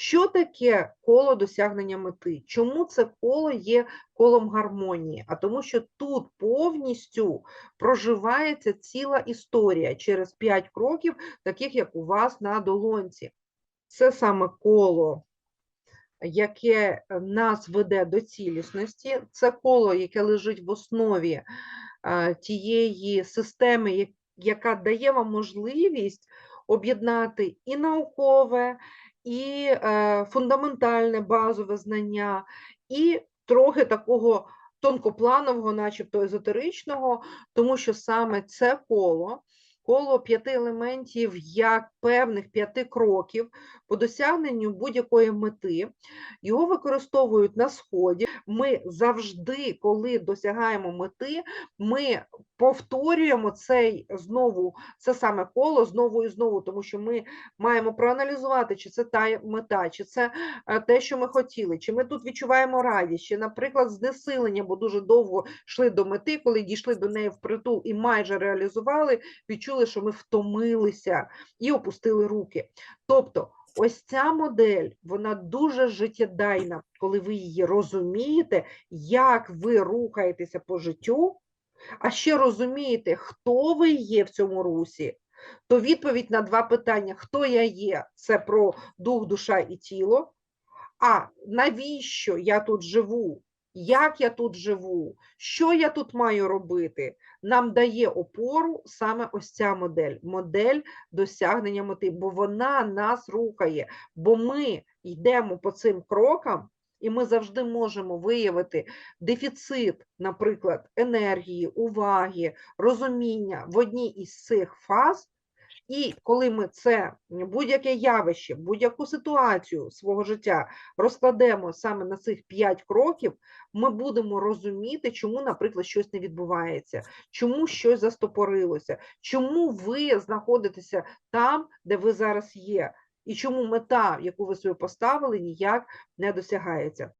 Що таке коло досягнення мети? Чому це коло є колом гармонії? А тому, що тут повністю проживається ціла історія через 5 кроків, таких як у вас на долонці. Це саме коло, яке нас веде до цілісності, це коло, яке лежить в основі тієї системи, яка дає вам можливість об'єднати і наукове, і е, фундаментальне базове знання, і трохи такого тонкопланового, начебто езотеричного, тому що саме це коло, коло п'яти елементів як певних п'яти кроків по досягненню будь-якої мети. Його використовують на сході. Ми завжди, коли досягаємо мети, ми повторюємо цей знову це саме коло знову і знову, тому що ми маємо проаналізувати, чи це та мета, чи це е, те, що ми хотіли, чи ми тут відчуваємо радість, чи, наприклад, знесилення, бо дуже довго йшли до мети, коли дійшли до неї впритул і майже реалізували, відчули, що ми втомилися і опустили руки. Тобто, ось ця модель, вона дуже життєдайна, коли ви її розумієте, як ви рухаєтеся по життю, а ще розумієте, хто ви є в цьому русі, то відповідь на два питання: хто я є, це про дух, душа і тіло. А навіщо я тут живу? Як я тут живу? Що я тут маю робити? Нам дає опору саме ось ця модель, модель досягнення мети, бо вона нас рухає, бо ми йдемо по цим крокам, і ми завжди можемо виявити дефіцит, наприклад, енергії, уваги, розуміння в одній із цих фаз. І коли ми це будь-яке явище, будь-яку ситуацію свого життя розкладемо саме на цих 5 кроків, ми будемо розуміти, чому, наприклад, щось не відбувається, чому щось застопорилося, чому ви знаходитеся там, де ви зараз є, і чому мета, яку ви собі поставили, ніяк не досягається.